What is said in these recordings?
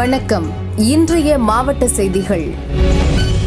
வணக்கம். இன்றைய மாவட்ட செய்திகள்.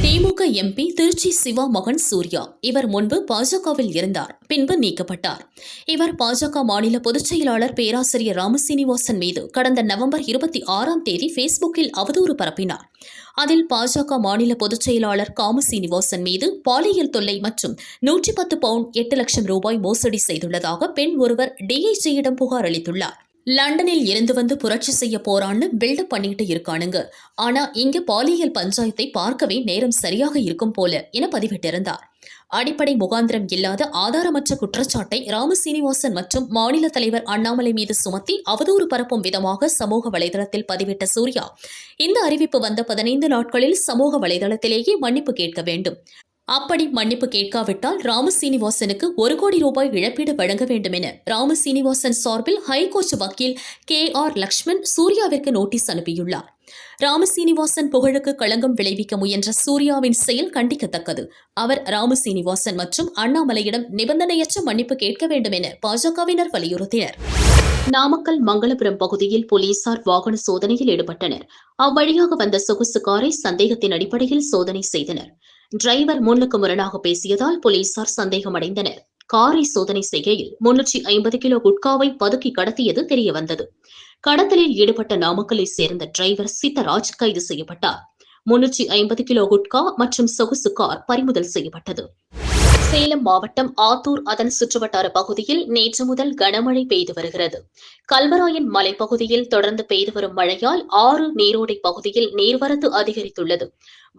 திமுக எம்பி திருச்சி சிவா மகன் சூர்யா இவர் முன்பு பாஜகவில் இருந்தார் பின்பு நீக்கப்பட்டார். இவர் பாஜக மாநில பொதுச் செயலாளர் பேராசிரியர் ராமசீனிவாசன் மீது கடந்த நவம்பர் இருபத்தி ஆறாம் தேதி ஃபேஸ்புக்கில் அவதூறு பரப்பினார். அதில் பாஜக மாநில பொதுச் செயலாளர் காமசீனிவாசன் மீது பாலியல் தொல்லை மற்றும் நூற்றி பத்து பவுண்ட் எட்டு லட்சம் ரூபாய் மோசடி செய்துள்ளதாக பெண் ஒருவர் டிஐஜியிடம் புகார் அளித்துள்ளார். லண்டனில் இருந்து வந்து புரட்சி செய்ய போறான்னு பில்டப் பண்ணிட்டு இருக்கானுங்க. ஆனா இங்க பாலியல் பஞ்சாயத்தை பார்க்கவே நேரம் சரியாக இருக்கும் போல என பதிவிட்டிருந்தார். அடிப்படை முகாந்திரம் இல்லாத ஆதாரமற்ற குற்றச்சாட்டை ராமசீனிவாசன் மற்றும் மாநில தலைவர் அண்ணாமலை மீது சுமத்தி அவதூறு பரப்பும் விதமாக சமூக வலைதளத்தில் பதிவிட்ட சூர்யா இந்த அறிவிப்பு வந்த பதினைந்து நாட்களில் சமூக வலைதளத்திலேயே மன்னிப்பு கேட்க வேண்டும். அப்படி மன்னிப்பு கேட்காவிட்டால் ராமசீனிவாசனுக்கு ஒரு கோடி ரூபாய் இழப்பீடு வழங்க வேண்டும் என ராமசீனிவாசன் சார்பில் ஹைகோர்ட் வக்கீல் கே ஆர் லக்ஷ்மண் சூர்யாவிற்கு நோட்டீஸ் அனுப்பியுள்ளார். ராமசீனிவாசன் புகழுக்கு களங்கம் விளைவிக்க முயன்ற சூர்யாவின் செயல் கண்டிக்கத்தக்கது. அவர் ராமசீனிவாசன் மற்றும் அண்ணாமலையிடம் நிபந்தனையற்ற மன்னிப்பு கேட்க வேண்டும் என பாஜகவினர் வலியுறுத்தினர். நாமக்கல் மங்களபுரம் பகுதியில் போலீசார் வாகன சோதனையில் ஈடுபட்டனர். அவ்வழியாக வந்த சொகுசு காரை சந்தேகத்தின் அடிப்படையில் சோதனை செய்தனர். டிரைவர் முன்னுக்கு முரணாக பேசியதால் போலீசார் சந்தேகமடைந்தனர். காரை சோதனை செய்கையில் முன்னூற்றி ஐம்பது கிலோ குட்காவை பதுக்கி கடத்தியது தெரியவந்தது. கடத்தலில் ஈடுபட்ட நாமக்கலை சேர்ந்த டிரைவர் சித்தராஜ் கைது செய்யப்பட்டார். முன்னூற்றி ஐம்பது கிலோ குட்கா மற்றும் சொகுசு கார் பறிமுதல் செய்யப்பட்டது. சேலம் மாவட்டம் ஆத்தூர் அதன் சுற்றுவட்டார பகுதியில் நேற்று முதல் கனமழை பெய்து வருகிறது. கல்வராயன் மலைப்பகுதியில் தொடர்ந்து பெய்து வரும் மழையால் ஆறு நீரோடை பகுதியில் நீர்வரத்து அதிகரித்துள்ளது.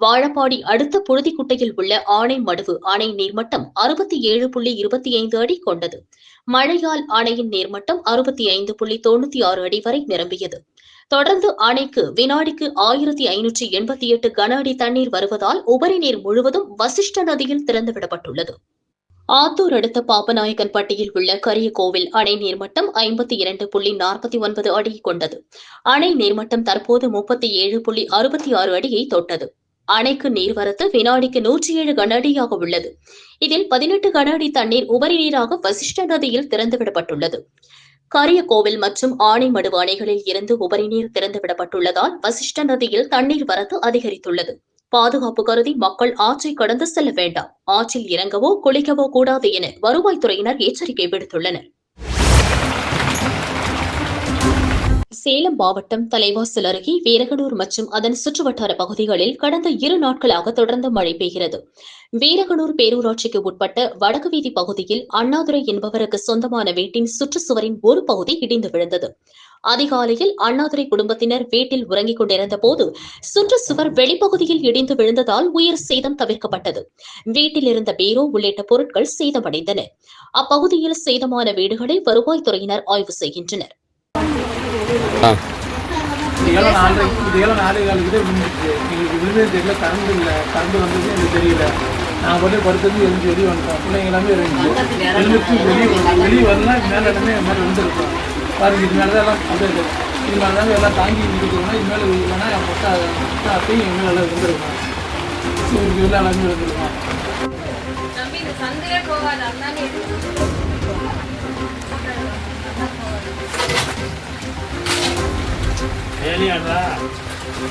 வாழப்பாடி அடுத்த புழுதிக்குட்டையில் உள்ள ஆணை மடுவு அணை நீர்மட்டம் அறுபத்தி ஏழு புள்ளி இருபத்தி ஐந்து அடி கொண்டது. மழையால் அணையின் நீர்மட்டம் அறுபத்தி ஐந்து புள்ளி தொண்ணூத்தி ஆறு அடி வரை நிரம்பியது. தொடர்ந்து அணைக்கு வினாடிக்கு ஆயிரத்தி ஐநூற்றி எண்பத்தி எட்டு கன அடி தண்ணீர் வருவதால் உபரி நீர் முழுவதும் வசிஷ்ட நதியில் திறந்துவிடப்பட்டுள்ளது. ஆத்தூர் அடுத்த பாப்பநாயக்கன்பட்டியில் உள்ள கரியகோவில் அணை நீர்மட்டம் ஐம்பத்தி இரண்டு புள்ளி நாற்பத்தி ஒன்பது அடி கொண்டது. அணை நீர்மட்டம் தற்போது முப்பத்தி ஏழு புள்ளி அறுபத்தி ஆறு அடியை தொட்டது. அணைக்கு நீர்வரத்து வினாடிக்கு நூற்றி ஏழு கன அடியாக உள்ளது. இதில் பதினெட்டு கன அடி தண்ணீர் உபரி நீராக வசிஷ்ட நதியில் திறந்துவிடப்பட்டுள்ளது. கரியகோவில் மற்றும் ஆனைமடுவு அணைகளில் இருந்து உபரி நீர் திறந்துவிடப்பட்டுள்ளதால் வசிஷ்ட நதியில் தண்ணீர் வரத்து அதிகரித்துள்ளது. பாதுகாப்பு கருதி மக்கள் ஆற்றை கடந்து செல்ல வேண்டாம். ஆற்றில் இறங்கவோ குளிக்கவோ கூடாது என வருவாய்த்துறையினர் எச்சரிக்கை விடுத்துள்ளனர். சேலம் மாவட்டம் தலைவாசல் அருகே வீரகனூர் மற்றும் அதன் சுற்றுவட்டார பகுதிகளில் கடந்த இரு நாட்களாக தொடர்ந்து மழை பெய்கிறது. வீரகனூர் பேரூராட்சிக்கு உட்பட்ட வடக்கு வீதி பகுதியில் அண்ணாதுரை என்பவருக்கு சொந்தமான வீட்டின் சுற்றுச்சுவரின் ஒரு பகுதி இடிந்து விழுந்தது. அதிகாலையில் அண்ணாதுரை குடும்பத்தினர் வீட்டில் உறங்கிக் கொண்டிருந்த போது சுற்றுச்சுவர் வெளிப்பகுதியில் இடிந்து விழுந்ததால் உயிர் சேதம் தவிர்க்கப்பட்டது. வீட்டில் இருந்த பீரோ உள்ளிட்ட பொருட்கள் சேதமடைந்தன. அப்பகுதியில் சேதமான வீடுகளை வருவாய்த்துறையினர் ஆய்வு செய்கின்றனர். நான் போட்டு படுத்தது எழுந்து வெளியே வந்துட்டோம் பிள்ளைங்க எல்லாமே இருந்துச்சு எழுந்துச்சு வெளியே வெளியே வரலாம் மேலே இடமே மாதிரி விழுந்துருக்கோம். பாருங்க இது மேலே தான் எல்லாம் அப்படியே. இது மேலே தான் எல்லாம் தாங்கி இருக்கணும்னா இது மேலே இல்லைன்னா மொட்டை அத்தையும் என் மேலே எல்லாம் விழுந்துருக்கோம் இவருக்கு வெளில எல்லாமே அந்தானே வேலையாடுறா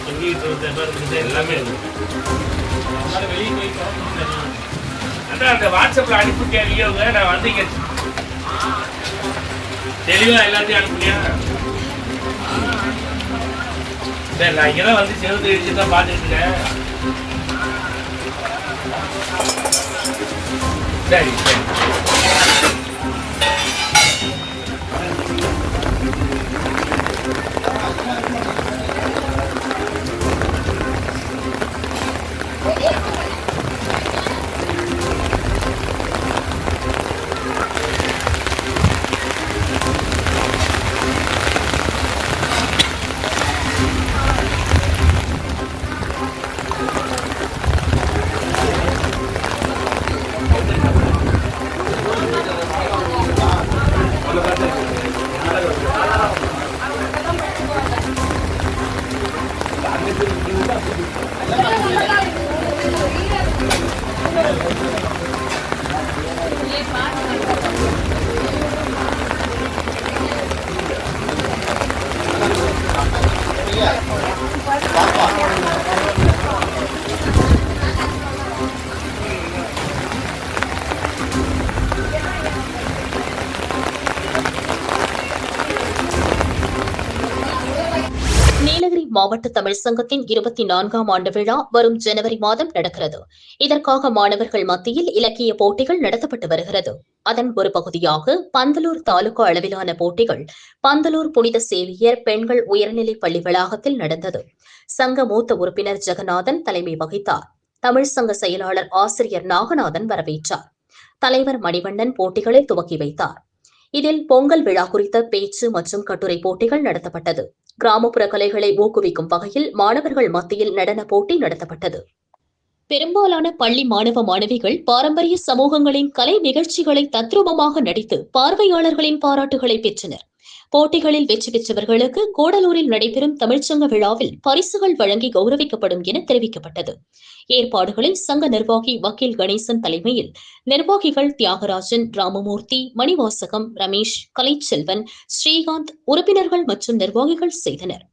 தொங்கிட்டு இருந்த எல்லாமே வெளியே போயிட்டோம் அதான் அந்த வாட்ஸ்அப்பில் அனுப்பிட்டேன் வீடியோங்க நான் வந்தீங்க. தெளிவாக எல்லாத்தையும் அனுப்புனியா? சரி நான் இங்கே தான் வந்து செவத்து இடிச்சு தான் பார்த்துட்டு இருக்கேன். சரி சரி. Thank you. மாவட்ட தமிழ் சங்கத்தின் இருபத்தி நான்காம் ஆண்டு விழா வரும் ஜனவரி மாதம் நடக்கிறது. இதற்காக மாணவர்கள் மத்தியில் இலக்கிய போட்டிகள் நடத்தப்பட்டு வருகிறது. அதன் ஒரு பகுதியாக பந்தலூர் தாலுகா அளவிலான போட்டிகள் பந்தலூர் புனித சேவியர் பெண்கள் உயர்நிலைப் பள்ளி வளாகத்தில் நடந்தது. சங்க மூத்த உறுப்பினர் ஜெகநாதன் தலைமை வகித்தார். தமிழ் சங்க செயலாளர் ஆசிரியர் நாகநாதன் வரவேற்றார். தலைவர் மணிவண்ணன் போட்டிகளை துவக்கி வைத்தார். இதில் பொங்கல் விழா குறித்த பேச்சு மற்றும் கட்டுரை போட்டிகள் நடத்தப்பட்டது. கிராமப்புற கலைகளை ஊக்குவிக்கும் வகையில் மாணவர்கள் மத்தியில் நடன போட்டி நடத்தப்பட்டது. பெரும்பாலான பள்ளி மாணவ மாணவிகள் பாரம்பரிய சமூகங்களின் கலை நிகழ்ச்சிகளை தத்ரூபமாக நடித்து பார்வையாளர்களின் பாராட்டுகளை பெற்றனர். போட்டிகளில் வெற்றி பெற்றவர்களுக்கு கூடலூரில் நடைபெறும் தமிழ்ச்சங்க விழாவில் பரிசுகள் வழங்கி கௌரவிக்கப்படும் என தெரிவிக்கப்பட்டது. ஏற்பாடுகளை சங்க நிர்வாகி வக்கீல் கணேசன் தலைமையில் நிர்வாகிகள் தியாகராஜன் ராமமூர்த்தி மணிவாசகம் ரமேஷ் கலைச்செல்வன் ஸ்ரீகாந்த் உறுப்பினர்கள் மற்றும் நிர்வாகிகள் செய்தனர்.